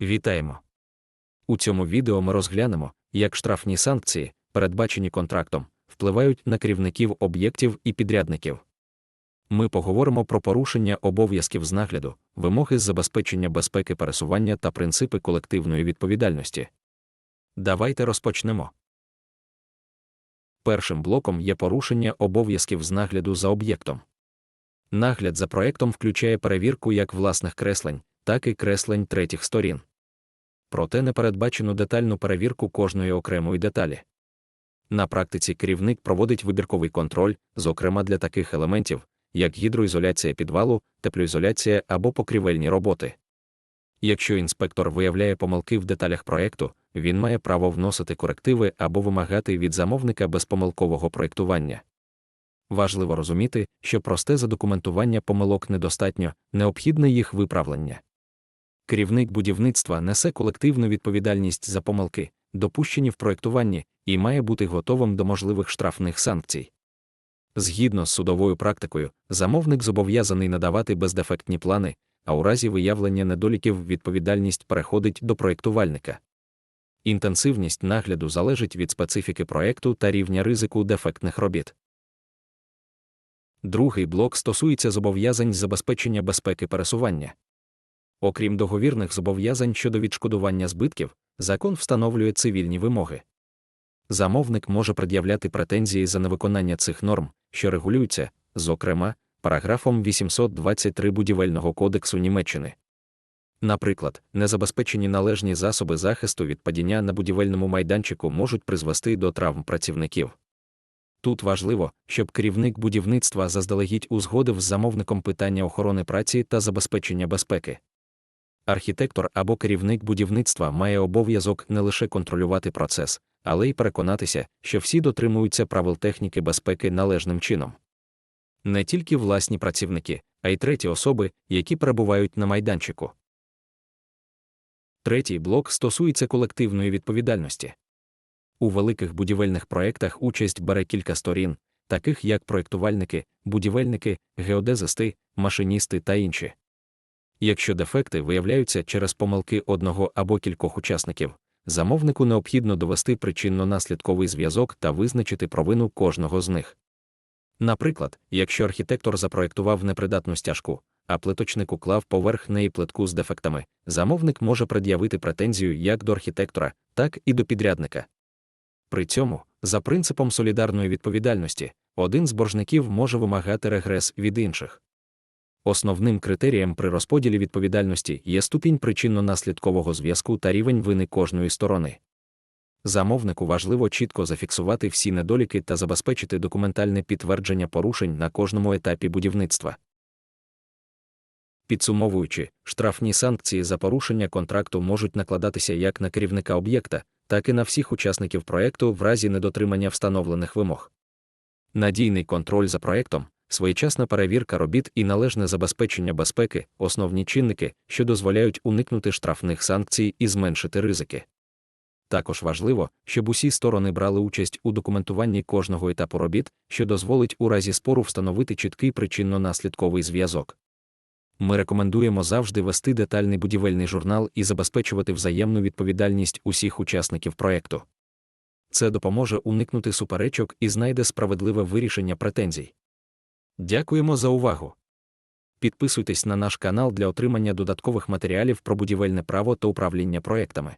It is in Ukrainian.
Вітаємо! У цьому відео ми розглянемо, як штрафні санкції, передбачені контрактом, впливають на керівників об'єктів і підрядників. Ми поговоримо про порушення обов'язків з нагляду, вимоги з забезпечення безпеки пересування та принципи колективної відповідальності. Давайте розпочнемо. Першим блоком є порушення обов'язків з нагляду за об'єктом. Нагляд за проектом включає перевірку як власних креслень, так і креслень третіх сторін. Проте не передбачено детальну перевірку кожної окремої деталі. На практиці керівник проводить вибірковий контроль, зокрема для таких елементів, як гідроізоляція підвалу, теплоізоляція або покрівельні роботи. Якщо інспектор виявляє помилки в деталях проекту, він має право вносити корективи або вимагати від замовника безпомилкового проєктування. Важливо розуміти, що просте задокументування помилок недостатньо, необхідне їх виправлення. Керівник будівництва несе колективну відповідальність за помилки, допущені в проєктуванні, і має бути готовим до можливих штрафних санкцій. Згідно з судовою практикою, замовник зобов'язаний надавати бездефектні плани, а у разі виявлення недоліків відповідальність переходить до проєктувальника. Інтенсивність нагляду залежить від специфіки проєкту та рівня ризику дефектних робіт. Другий блок стосується зобов'язань забезпечення безпеки пересування. Окрім договірних зобов'язань щодо відшкодування збитків, закон встановлює цивільні вимоги. Замовник може пред'являти претензії за невиконання цих норм, що регулюються, зокрема, параграфом 823 Будівельного кодексу Німеччини. Наприклад, незабезпечені належні засоби захисту від падіння на будівельному майданчику можуть призвести до травм працівників. Тут важливо, щоб керівник будівництва заздалегідь узгодив з замовником питання охорони праці та забезпечення безпеки. Архітектор або керівник будівництва має обов'язок не лише контролювати процес, але й переконатися, що всі дотримуються правил техніки безпеки належним чином. Не тільки власні працівники, а й треті особи, які перебувають на майданчику. Третій блок стосується колективної відповідальності. У великих будівельних проєктах участь бере кілька сторін, таких як проєктувальники, будівельники, геодезисти, машиністи та інші. Якщо дефекти виявляються через помилки одного або кількох учасників, замовнику необхідно довести причинно-наслідковий зв'язок та визначити провину кожного з них. Наприклад, якщо архітектор запроєктував непридатну стяжку, а плиточник уклав поверх неї плитку з дефектами, замовник може пред'явити претензію як до архітектора, так і до підрядника. При цьому, за принципом солідарної відповідальності, один з боржників може вимагати регрес від інших. Основним критерієм при розподілі відповідальності є ступінь причинно-наслідкового зв'язку та рівень вини кожної сторони. Замовнику важливо чітко зафіксувати всі недоліки та забезпечити документальне підтвердження порушень на кожному етапі будівництва. Підсумовуючи, штрафні санкції за порушення контракту можуть накладатися як на керівника об'єкта, так і на всіх учасників проєкту в разі недотримання встановлених вимог. Надійний контроль за проєктом, своєчасна перевірка робіт і належне забезпечення безпеки основні чинники, що дозволяють уникнути штрафних санкцій і зменшити ризики. Також важливо, щоб усі сторони брали участь у документуванні кожного етапу робіт, що дозволить у разі спору встановити чіткий причинно-наслідковий зв'язок. Ми рекомендуємо завжди вести детальний будівельний журнал і забезпечувати взаємну відповідальність усіх учасників проєкту. Це допоможе уникнути суперечок і знайде справедливе вирішення претензій. Дякуємо за увагу. Підписуйтесь на наш канал для отримання додаткових матеріалів про будівельне право та управління проектами.